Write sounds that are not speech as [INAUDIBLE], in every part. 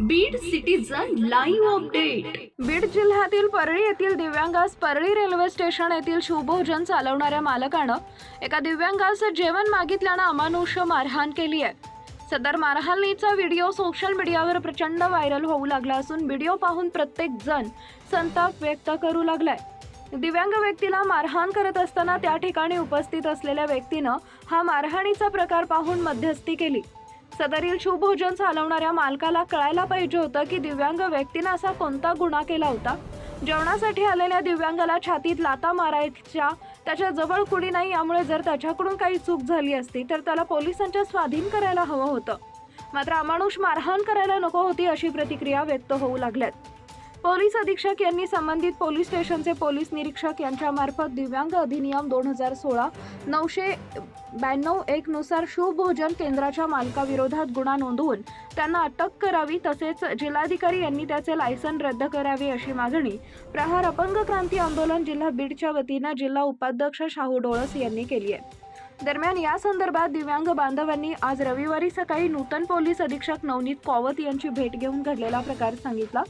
Beed citizen live update Beed जिल्ह्यातील परळी येथील दिव्यांगास Parli railway station येथील शिवभोजन चालवणाऱ्या मालकानं एका दिव्यांगास जेवण मागितल्यानं अमानुष्य मारहाण केली आहे. सदर मारहाणीचा व्हिडिओ सोशल मीडियावर प्रचंड व्हायरल होऊ लागला असून व्हिडिओ पाहून प्रत्येक जण संताप व्यक्त करू लागलाय. दिव्यांग व्यक्तीला मारहाण करत असताना त्या ठिकाणी उपस्थित असलेल्या व्यक्तीनं हा मारहाणीचा प्रकार पाहून मध्यस्थी केली. सदरील शुभभोजन चालवणाऱ्या मालकाला कळायला पाहिजे होतं की दिव्यांग व्यक्तीनं असा कोणता गुन्हा केला होता. जेवणासाठी आलेल्या दिव्यांगाला छातीत लाता मारायच्या त्याच्याजवळ कुणी नाही यामुळे जर त्याच्याकडून काही चूक झाली असती तर त्याला पोलिसांच्या स्वाधीन करायला हवं होतं. मात्र अमानुष मारहाण करायला नको होती अशी प्रतिक्रिया व्यक्त होऊ लागल्यात. पोलीस अधीक्षक यांनी संबंधित पोलीस स्टेशनचे पोलीस निरीक्षक यांच्यामार्फत दिव्यांग अधिनियम दोन हजार सोळा नऊशे ब्याण्णव एकनुसार शुभभोजन केंद्राच्या मालकाविरोधात गुन्हा नोंदवून त्यांना अटक करावी तसेच जिल्हाधिकारी यांनी त्याचे लायसन रद्द करावे अशी मागणी. प्रहार अपंग क्रांती आंदोलन जिल्हा बीडच्या वतीनं जिल्हा उपाध्यक्ष शाहू डोळस यांनी केली आहे. दरम्यान या संदर्भात दिव्यांग बांधवांनी आज रविवारी सकाळी नूतन पोलीस अधीक्षक नवनीत कॉवत यांची भेट घेऊन घडलेला प्रकार सांगितला.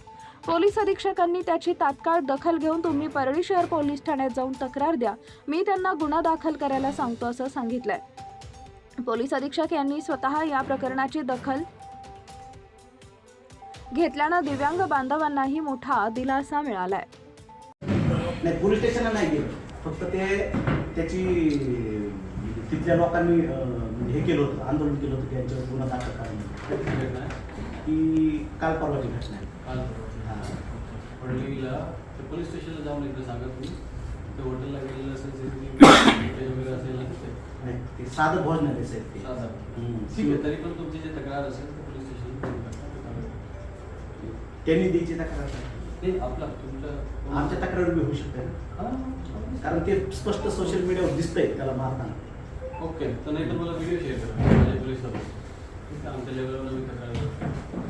पोलीस अधीक्षकांनी त्याची तात्काळ दखल घेऊन तुम्ही परळी शहर पोलीस ठाण्यात जाऊन तक्रार द्या. मी त्यांना गुन्हा दाखल करायला सांगतो असं सांगितलंय. पोलीस अधीक्षक यांनी स्वतः या प्रकरणाची दखल घेतल्यानं दिव्यांग बांधवांनाही मोठा दिलासा मिळालाय. नाही पोलीस स्टेशनला नाही गेलो. फक्त ते त्याची तिथल्या लोकांनी हे केलं होतं आंदोलन केलं होतं की यांच्यावर गुन्हा दाखल करायला. की काल परवाची घटना आहे. हा. पडलीला ते पोलीस स्टेशनला जाऊन एकदा सांगा तुम्ही ते हॉटेलला गेलेलं असेल CCTV [COUGHS] वगैरे असेल ना तिथे. नाही, ते साधं भोजन आहे साहेब ते. साधा. हम्म. ठीक आहे तरी पण तुमची जी तक्रार असेल तर पोलीस स्टेशनला त्यांनी द्यायची तक्रार नाही आपला तुमच्या आमच्या तक्रार बी होऊ शकते ना. हां, कारण ते स्पष्ट सोशल मीडियावर दिसतंय त्याला मारताना. ओके तर नाही तर मला व्हिडिओ शेअर करा. माझ्या पोलीस ठीक आहे आमच्या लेवलवर मी तक्रार करतो.